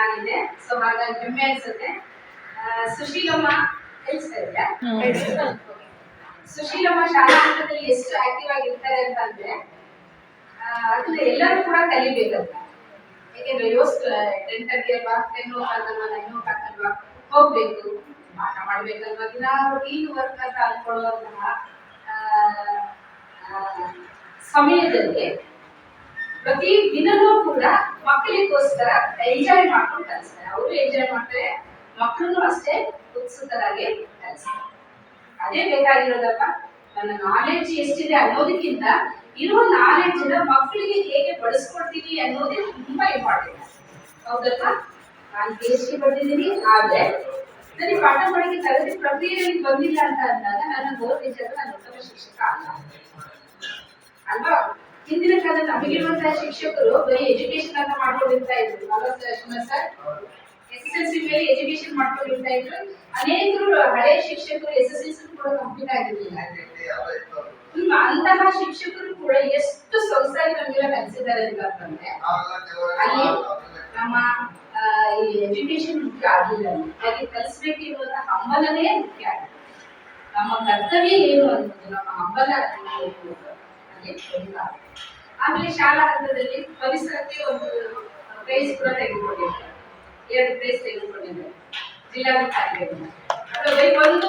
ನಾನಿದೆ so ಹಾಗಾಗಿ ಹೆಮ್ಮೆ ಅನ್ಸುತ್ತೆ ಸುಶೀಲಮ್ಮ ಇದ್ಯಾ? ಸುಶೀಲಮ್ಮ ಶಾಲಾ ಹಂತದಲ್ಲಿ ಎಷ್ಟು ಆಕ್ಟಿವ್ ಆಗಿರ್ತಾರೆ ಅಂತಂದ್ರೆ ಅಂದ್ರೆ ಅದನ್ನ ಎಲ್ಲರೂ ಕೂಡ ಕಲಿಬೇಕಂತ ಯಾಕೆಂದ್ರೆ ಯೋಸ್ಟ್ ಟೆನ್ ತರ್ಟಿ ಅಲ್ವಾ? Ten o'clock nine o'clock ಅಲ್ವಾ ಹೋಗ್ಬೇಕು. ಪಾಠ ಮಾಡ್ಬೇಕಲ್ವಾ? ದಿನ ರೊಟೀನ್ ವರ್ಕ್ ಅಂತ ಅನ್ಕೊಳ್ಳುವಂತಹ ಸಮಯದಲ್ಲಿ ಪ್ರತಿ ದಿನವೂ ಕೂಡ ಮಕ್ಕಳಿಗೋಸ್ಕರ ಎಂಜಾಯ್ ಮಾಡ್ಕೊಂಡು ಕಲಿಸ್ತಾರೆ. ಅವರು ಎಂಜಾಯ್ ಮಾಡ್ತಾರೆ ಮಕ್ಕಳನ್ನು ಅಷ್ಟೇ ಉತ್ಸುಕರಾಗಿ ಕಲಿಸ್ತಾರೆ. ಅದೇ ಬೇಕಾಗಿರೋದಪ್ಪ, ನನ್ನ ನಾಲೆಡ್ಜ್ ಎಷ್ಟಿದೆ ಅನ್ನೋದಕ್ಕಿಂತ ಇರುವ ನಾಲೆಡ್ಜ್ನ ಮಕ್ಕಳಿಗೆ ಹೇಗೆ ಬಳಸ್ಕೊಡ್ತೀವಿ ಅನ್ನೋದೇ ತುಂಬಾ ಇಂಪಾರ್ಟೆಂಟ್ ಹೌದಪ್ಪ? ನಾನು ಪಿ ಎಚ್ ಡಿ ಬರ್ತಿದ್ದೀನಿ ಆದ್ರೆ ನನಗೆ ಪಾಠ ಮಾಡೋಕ್ಕೆ ತರಗತಿ ಪ್ರಕ್ರಿಯೆಯಲ್ಲಿ ಬಂದಿಲ್ಲ ಅಂತ ಅಂದಾಗ ನನ್ನ ಗೌರವ ಟೀಚರ್ ನಾನು ಉತ್ತಮ ಶಿಕ್ಷಕ ಅಲ್ಲ ಅಲ್ವಾ? ಹಿಂದಿನ ಕಾಲದಲ್ಲಿ ನಮಗಿರುವಂತಹ ಶಿಕ್ಷಕರು ಬರೀ ಎಜುಕೇಶನ್ ಅನ್ನ ಮಾಡ್ಕೊಂಡಿರ್ತಾ ಇದ್ರು. Sir S S L C ಮೇಲೆ ಎಜುಕೇಶನ್ ಮಾಡ್ಕೊಂಡಿರ್ತಾ ಇದ್ರು. ಅನೇಕರು ಹಳೆ ಶಿಕ್ಷಕರು ಎಸ್ ಎಸ್ ಎಲ್ ಸಿ ಕೂಡ ಕಂಪ್ಲೀಟ್ ಆಗಿರ್ಲಿಲ್ಲ. ಅಂತಹ ಶಿಕ್ಷಕರು ಕೂಡ ಎಷ್ಟು ಸೊಗಸಾಗಿ ನಮಗೆಲ್ಲ ಕಲಿಸಿದ್ದಾರೆ ಅಂತಂದ್ರೆ ಅಲ್ಲಿ ನಮ್ಮ ಈ ಎಜುಕೇಶನ್ ಮುಖ್ಯ ಆಗಿಲ್ಲ. ಹಾಗೆ ಕಲಿಸ್ಬೇಕಿರುವಂತಹ ಹಂಬಲನೇ ಮುಖ್ಯ ಆಗಿದೆ ನಮ್ಮ ಕರ್ತವ್ಯ ಏನು ಅನ್ನೋದು, ನಮ್ಮ ಹಂಬಲ ಪ್ರಮುಖ. ಆಮೇಲೆ ಶಾಲಾ ಹಂತದಲ್ಲಿ ಪರಿಸರಕ್ಕೆ ಒಂದು ಪ್ರೈಸ್ ಕೂಡ ತೆಗೆದುಕೊಂಡಿದ್ದಾರೆ ಎರಡು ಪ್ರೈಸ್ ತೆಗೆದುಕೊಂಡಿದ್ದಾರೆ ಅದು ಬರೀ ಒಂದು